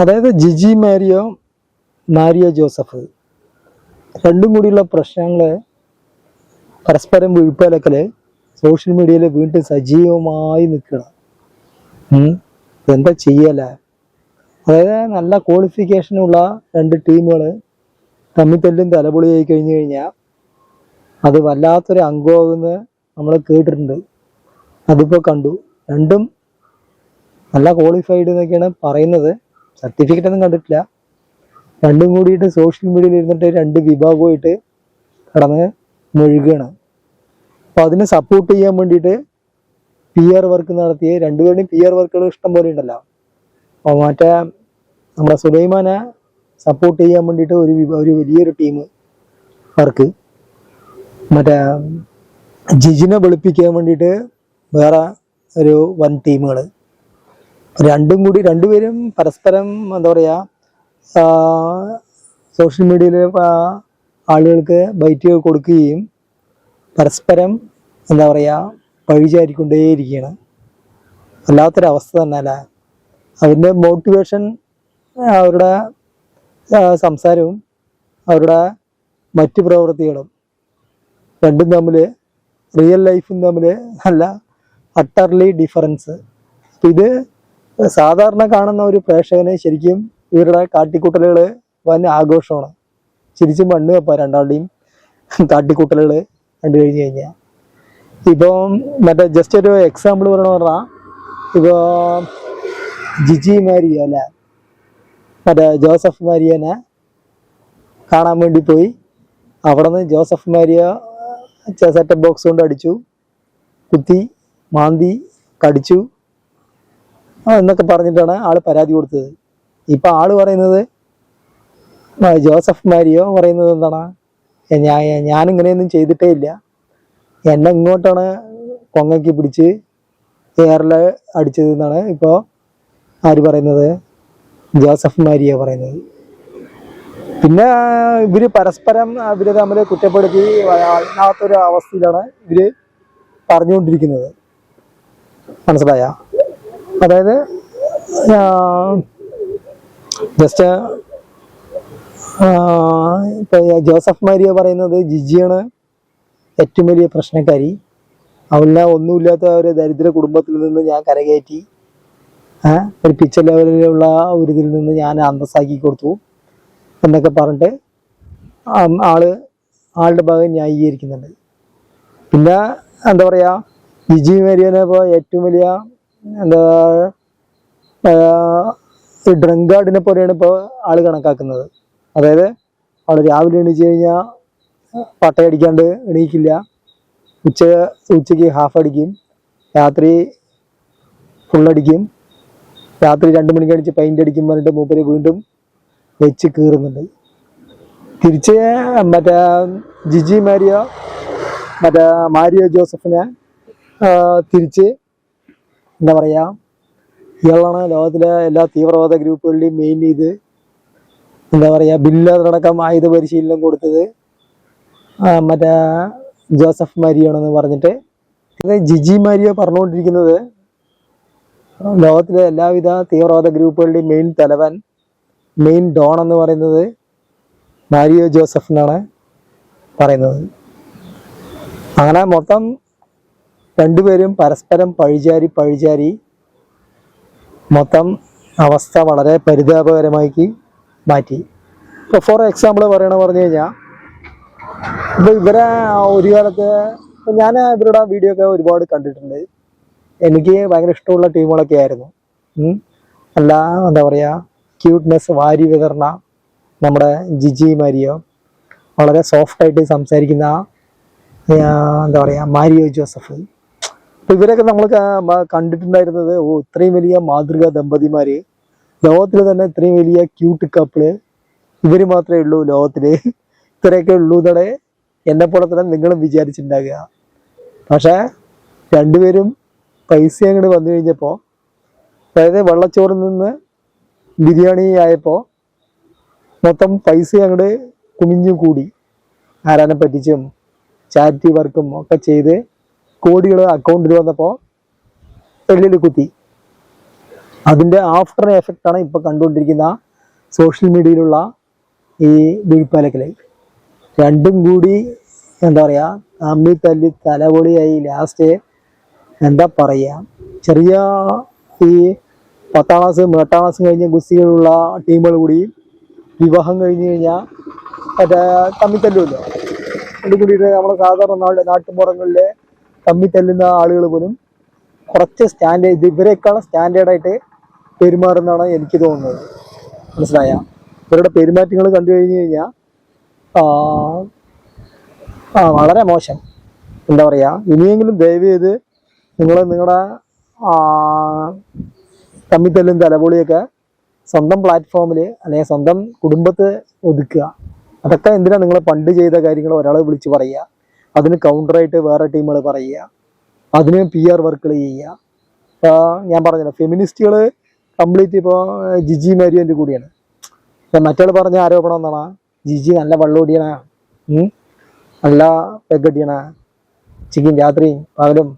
അതായത് Jiji Mario Mario Joseph രണ്ടും കൂടിയുള്ള പ്രശ്നങ്ങൾ പരസ്പരം വീഴ്പ്പലക്കൽ സോഷ്യൽ മീഡിയയിൽ വീണ്ടും സജീവമായി നിൽക്കണം. എന്താ ചെയ്യല? അതായത് നല്ല ക്വാളിഫിക്കേഷനുള്ള രണ്ട് ടീമുകൾ തമ്മിൽ തല്ലും തലപൊളിയായി കഴിഞ്ഞു കഴിഞ്ഞാൽ അത് വല്ലാത്തൊരു അംഗമാകുമെന്ന് നമ്മൾ കേട്ടിട്ടുണ്ട്. അതിപ്പോൾ കണ്ടു. രണ്ടും നല്ല ക്വാളിഫൈഡ് എന്നൊക്കെയാണ് പറയുന്നത്. സർട്ടിഫിക്കറ്റ് ഒന്നും കണ്ടിട്ടില്ല. രണ്ടും കൂടിയിട്ട് സോഷ്യൽ മീഡിയയിൽ ഇരുന്നിട്ട് രണ്ട് വിഭാഗമായിട്ട് കടന്ന് മുഴുകുകയാണ് അപ്പൊ അതിനെ സപ്പോർട്ട് ചെയ്യാൻ വേണ്ടിയിട്ട് പി ആർ വർക്ക് നടത്തിയ രണ്ടുപേരുടെയും പി ആർ വർക്കുകൾ ഇഷ്ടം പോലെ ഉണ്ടല്ലോ. അപ്പോൾ മറ്റേ നമ്മുടെ സുലൈമാനെ സപ്പോർട്ട് ചെയ്യാൻ വേണ്ടിയിട്ട് ഒരു ഒരു വലിയൊരു ടീം വർക്ക് മറ്റേ ജിജിനെ വെളുപ്പിക്കാൻ വേണ്ടിയിട്ട് വേറെ ഒരു വൻ ടീമുകൾ രണ്ടും കൂടി രണ്ടുപേരും പരസ്പരം എന്താ പറയുക സോഷ്യൽ മീഡിയയിലെ ആളുകൾക്ക് ബൈറ്റ് കൊടുക്കുകയും പരസ്പരം എന്താ പറയുക പഴിചാരിക്കൊണ്ടേയിരിക്കുകയാണ് വല്ലാത്തൊരവസ്ഥ തന്നെ അല്ല അതിന്റെ മോട്ടിവേഷൻ അവരുടെ സംസാരവും അവരുടെ മറ്റു പ്രവൃത്തികളും രണ്ടും തമ്മിൽ റിയൽ ലൈഫും തമ്മിൽ നല്ല അട്ടർലി ഡിഫറൻസ് ഇത് സാധാരണ കാണുന്ന ഒരു പ്രേക്ഷകനെ ശരിക്കും ഇവരുടെ കാട്ടിക്കൂട്ടലുകൾ വൻ ആഘോഷമാണ്. ചിരിച്ചും മണ്ണ് വെപ്പാ രണ്ടാളുടെയും കാട്ടിക്കൂട്ടലുകൾ കണ്ടു കഴിഞ്ഞു കഴിഞ്ഞാൽ ഇപ്പം മറ്റേ ജസ്റ്റ് ഒരു എക്സാമ്പിൾ പറയണ പറഞ്ഞാൽ ഇപ്പോൾ ജിജി മാരിയ അല്ലേ? മറ്റേ ജോസഫ് മാരിയനെ കാണാൻ വേണ്ടി പോയി. അവിടെ നിന്ന് ജോസഫ് മാരിയ സെറ്റപ്പ് ബോക്സ് കൊണ്ട് അടിച്ചു. കുത്തി മാന്തി കടിച്ചു. ആ, എന്നൊക്കെ പറഞ്ഞിട്ടാണ് ആൾ പരാതി കൊടുത്തത്. ഇപ്പൊ ആൾ പറയുന്നത് ജോസഫ് മാരിയോ പറയുന്നത് എന്താണ്? "ഏ, ഞാൻ ഇങ്ങനെയൊന്നും ചെയ്തിട്ടേ ഇല്ല. എന്നെ ഇങ്ങോട്ടാണ് കൊങ്ങക്കി പിടിച്ച് എയറിൽ അടിച്ചത് എന്നാണ് ഇപ്പോൾ ആര് പറയുന്നത്? ജോസഫ് മാരിയ പറയുന്നത്. പിന്നെ ഇവർ പരസ്പരം ഇവർ തമ്മിൽ കുറ്റപ്പെടുത്തി വല്ലാത്തൊരു അവസ്ഥയിലാണ് ഇവർ പറഞ്ഞുകൊണ്ടിരിക്കുന്നത്. മനസ്സിലായ? അതായത് ജസ്റ്റ് ഇപ്പൊ ജോസഫ് മാരിയ പറയുന്നത് ജിജിയാണ് ഏറ്റവും വലിയ പ്രശ്നക്കാരി. അവളെ ഒന്നുമില്ലാത്ത ഒരു ദരിദ്ര കുടുംബത്തിൽ നിന്ന് ഞാൻ കരകയറ്റി ഒരു പിച്ച ലെവലിലുള്ള ഒരു ഇതിൽ നിന്ന് ഞാൻ അന്തസ്സാക്കി കൊടുത്തു എന്നൊക്കെ പറഞ്ഞിട്ട് ആൾ ആളുടെ ഭാഗം ന്യായീകരിക്കുന്നുണ്ട്. പിന്നെ എന്താ പറയാ ജിജി മേരിയനെ ഇപ്പോൾ ഏറ്റവും വലിയ എന്താ ഡ്രങ്കാർഡിനെ പോലെയാണ് ഇപ്പോൾ ആൾ കണക്കാക്കുന്നത്. അതായത് അവിടെ രാവിലെ എണീച്ച് കഴിഞ്ഞാൽ പട്ടയടിക്കാണ്ട് എണീക്കില്ല. ഉച്ച ഉച്ചയ്ക്ക് ഹാഫ് അടിക്കും. രാത്രി ഫുള്ളടിക്കും രാത്രി രണ്ട് മണിക്ക് അടിച്ച് പെയിന്റ് അടിക്കും പറഞ്ഞിട്ട് മൂപ്പര് വീണ്ടും വെച്ച് കീറുന്നുണ്ട്. തിരിച്ച് മറ്റേ ജിജി മാരിയോ മറ്റേ മാരിയോ ജോസഫിനെ തിരിച്ച് എന്താ പറയാ ഇയാളാണ് ലോകത്തിലെ എല്ലാ തീവ്രവാദ ഗ്രൂപ്പുകളുടെയും മെയിൻ ഇത്. എന്താ പറയാ ബില്ലടക്കം ആയുധ പരിശീലനം കൊടുത്തത് മറ്റേ ജോസഫ് മാരിയാണെന്ന് പറഞ്ഞിട്ട്. ഇത് ജിജി മാരിയോ പറഞ്ഞുകൊണ്ടിരിക്കുന്നത്. ലോകത്തിലെ എല്ലാവിധ തീവ്രവാദ ഗ്രൂപ്പുകളുടെയും മെയിൻ തലവൻ മെയിൻ ഡോൺ എന്ന് പറയുന്നത് മാരിയോ ജോസഫ് എന്നാണ് പറയുന്നത്. അങ്ങനെ മൊത്തം രണ്ടുപേരും പരസ്പരം പഴിചാരി പഴിചാരി മൊത്തം അവസ്ഥ വളരെ പരിതാപകരമാക്കി മാറ്റി. ഇപ്പോൾ ഫോർ എക്സാമ്പിൾ പറയണ പറഞ്ഞു കഴിഞ്ഞാൽ ഇപ്പോൾ ഇവരെ ഒരു കാലത്ത് ഞാൻ ഇവരുടെ വീഡിയോ ഒക്കെ ഒരുപാട് കണ്ടിട്ടുണ്ട്. എനിക്ക് ഭയങ്കര ഇഷ്ടമുള്ള ടീമുകളൊക്കെ ആയിരുന്നു. അല്ല എന്താ പറയുക ക്യൂട്ട്നെസ് വാരി വിതർണ നമ്മുടെ ജിജി മാരിയോ വളരെ സോഫ്റ്റായിട്ട് സംസാരിക്കുന്ന എന്താ പറയുക മാരിയോ ജോസഫ്. അപ്പൊ ഇവരൊക്കെ നമ്മൾ കണ്ടിട്ടുണ്ടായിരുന്നത് ഓ ഇത്രയും വലിയ മാതൃകാ ദമ്പതിമാര് ലോകത്തിൽ തന്നെ ഇത്രയും വലിയ ക്യൂട്ട് കപ്പിൾ ഇവർ മാത്രമേ ഉള്ളൂ ലോകത്തിൽ. ഇത്രയൊക്കെ ഉള്ളൂ എന്നാണ് എന്നെ പോലെ തന്നെ നിങ്ങളും വിചാരിച്ചിട്ടുണ്ടാകുക. പക്ഷെ രണ്ടുപേരും പൈസ അങ്ങോട്ട് വന്നു കഴിഞ്ഞപ്പോൾ അതായത് വെള്ളച്ചോറിൽ നിന്ന് ബിരിയാണി ആയപ്പോൾ മൊത്തം പൈസ അങ്ങോട്ട് കുമിഞ്ഞു കൂടി ആരാനെ പറ്റിച്ചും ചാരിറ്റി വർക്കും ഒക്കെ ചെയ്ത് കോടികൾ അക്കൗണ്ടിൽ വന്നപ്പോൾ എള്ളിൽ കുത്തി. അതിന്റെ ആഫ്റ്റർ എഫക്റ്റ് ആണ് ഇപ്പോൾ കണ്ടുകൊണ്ടിരിക്കുന്ന സോഷ്യൽ മീഡിയയിലുള്ള ഈ വീഴ്പാലക്കൽ രണ്ടും കൂടി എന്താ പറയാ തമ്മിൽ തല്ലി തലപൊളിയായി ലാസ്റ്റ് എന്താ പറയാ ചെറിയ ഈ പത്താം ക്ലാസ് എട്ടാം ക്ലാസ് കഴിഞ്ഞ ഗുസ്തികളുള്ള ടീമുകൾ കൂടി വിവാഹം കഴിഞ്ഞ് കഴിഞ്ഞാൽ മറ്റേ തമ്മിൽ തല്ലുമല്ലോ. രണ്ടും കൂടിയിട്ട് നമ്മുടെ സാധാരണ നാട്ടിൻപുറങ്ങളിലെ തമ്മിൽ തല്ലുന്ന ആളുകൾ പോലും കുറച്ച് സ്റ്റാൻഡേർഡ് ഇവരെക്കാളും സ്റ്റാൻഡേർഡായിട്ട് പെരുമാറുന്നതാണ് എനിക്ക് തോന്നുന്നത്. മനസ്സിലായ? ഇവരുടെ പെരുമാറ്റങ്ങൾ കണ്ടു കഴിഞ്ഞു കഴിഞ്ഞാൽ ആ വളരെ മോശം. എന്താ പറയുക ഇനിയെങ്കിലും ദയവ് ചെയ്ത് നിങ്ങൾ നിങ്ങളുടെ തമ്മിത്തല്ലും തലപൊളിയൊക്കെ സ്വന്തം പ്ലാറ്റ്ഫോമിൽ അല്ലെങ്കിൽ സ്വന്തം കുടുംബത്തെ ഒതുക്കുക. അതൊക്കെ എന്തിനാണ് നിങ്ങൾ പണ്ട് ചെയ്ത കാര്യങ്ങൾ ഒരാളെ വിളിച്ച് പറയുക? അതിന് കൗണ്ടറായിട്ട് വേറെ ടീമുകൾ പറയുക. അതിന് പി ആർ വർക്കുകൾ ചെയ്യുക. ഞാൻ പറഞ്ഞല്ലോ ഫെമിനിസ്റ്റുകൾ കംപ്ലീറ്റ് ഇപ്പോൾ ജിജി മാരിയന്റെ കൂടിയാണ്. ഇപ്പം മറ്റാൾ പറഞ്ഞ ആരോപണം എന്താണ്? ജിജി നല്ല വെള്ളമൊടിയണ നല്ല പെഗടിയണ? ചിക്കൻ രാത്രിയും പകലും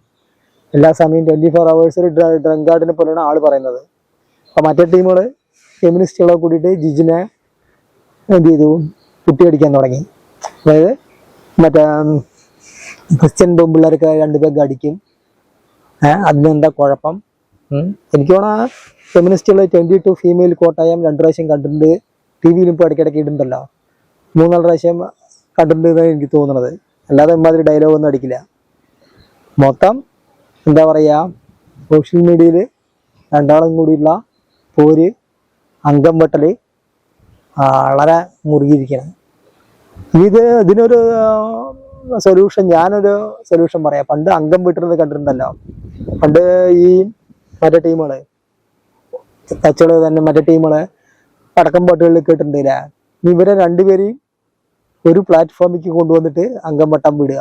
എല്ലാ സമയം ട്വന്റി ഫോർ അവേഴ്സിൽ ഡ്രങ്കാർഡിനെ പോലെയാണ് ആൾ പറയുന്നത്. അപ്പോൾ മറ്റേ ടീമുകൾ ഫെമിനിസ്റ്റുകളെ കൂടിയിട്ട് ജിജിനെ എന്ത് ചെയ്തു? കുട്ടിയടിക്കാൻ തുടങ്ങി. അതായത് മറ്റേ ക്രിസ്ത്യൻ പെമ്പിള്ളേർക്ക് രണ്ട് പേർക്ക് അടിക്കും. അതിനെന്താ കുഴപ്പം? എനിക്ക് തോന്നാ ഫെമിനിസ്റ്റുകൾ ട്വന്റി ടു ഫീമെയിൽ കോട്ടായം രണ്ട് പ്രാവശ്യം കണ്ടിട്ടുണ്ട്. ടി വിയിലും ഇപ്പോൾ ഇടയ്ക്കിടയ്ക്ക് ഇടുന്നുണ്ടല്ലോ. മൂന്നാൽ പ്രാവശ്യം കണ്ടിട്ടുണ്ട് എന്നാണ് എനിക്ക് തോന്നുന്നത് അല്ലാതെ ഇമാതിരി ഡയലോഗ് ഒന്നും അടിക്കില്ല. മൊത്തം എന്താ പറയുക സോഷ്യൽ മീഡിയയിൽ രണ്ടാളും കൂടിയുള്ള പോര് അംഗം വെട്ടൽ വളരെ മുറുകിയിരിക്കണം ഇത് ഇതിനൊരു സൊല്യൂഷൻ ഞാനൊരു സൊല്യൂഷൻ പറയാം. പണ്ട് അംഗം വിട്ടിരുന്നത് കണ്ടിട്ടുണ്ടല്ലോ പണ്ട് ഈ മറ്റേ ടീമുകൾ തച്ചുകൾ തന്നെ മറ്റേ ടീമുകൾ പടക്കം പാട്ടുകളിൽ കേട്ടിട്ടുണ്ടല്ലേ? ഇവരെ രണ്ടുപേരെയും ഒരു പ്ലാറ്റ്ഫോമിക്ക് കൊണ്ടുവന്നിട്ട് അംഗം വട്ടം വിടുക.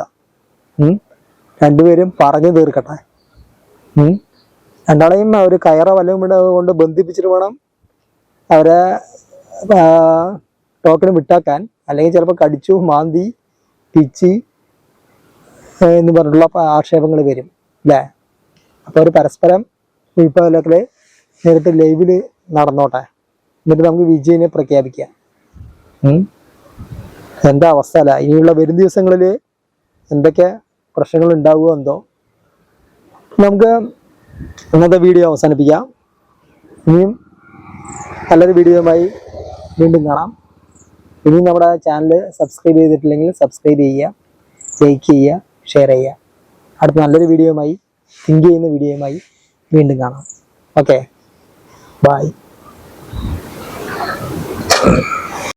രണ്ടുപേരും പറഞ്ഞു തീർക്കട്ടെ. രണ്ടാളെയും ഒരു കയറ വല്ലതും ഇവിടെ കൊണ്ട് ബന്ധിപ്പിച്ചിട്ട് വേണം അവരെ ടോക്കൺ വിട്ടാക്കാൻ. അല്ലെങ്കിൽ ചിലപ്പോൾ കടിച്ചു മാന്തി പിച്ചി എന്ന് പറഞ്ഞിട്ടുള്ള ആക്ഷേപങ്ങൾ വരും അല്ലേ അപ്പോൾ ഒരു പരസ്പരം വിപ്ലവത്തിൽ നേരിട്ട് ലൈവിൽ നടന്നോട്ടെ. എന്നിട്ട് നമുക്ക് വിജയിനെ പ്രഖ്യാപിക്കാം. എന്താ അവസ്ഥ അല്ല ഇനിയുള്ള വരും ദിവസങ്ങളിൽ എന്തൊക്കെ പ്രശ്നങ്ങൾ ഉണ്ടാവുമോ എന്തോ? നമുക്ക് ഇന്നത്തെ വീഡിയോ അവസാനിപ്പിക്കാം. ഇനിയും നല്ലൊരു വീഡിയോയുമായി വീണ്ടും കാണാം. ഇനിയും നമ്മുടെ ചാനൽ സബ്സ്ക്രൈബ് ചെയ്തിട്ടില്ലെങ്കിൽ സബ്സ്ക്രൈബ് ചെയ്യുക ലൈക്ക് ചെയ്യുക ഷെയർ ചെയ്യുക. അടുത്ത നല്ലൊരു വീഡിയോയുമായി തിങ്ക് ചെയ്യുന്ന വീഡിയോയുമായി വീണ്ടും കാണാം. Okay bye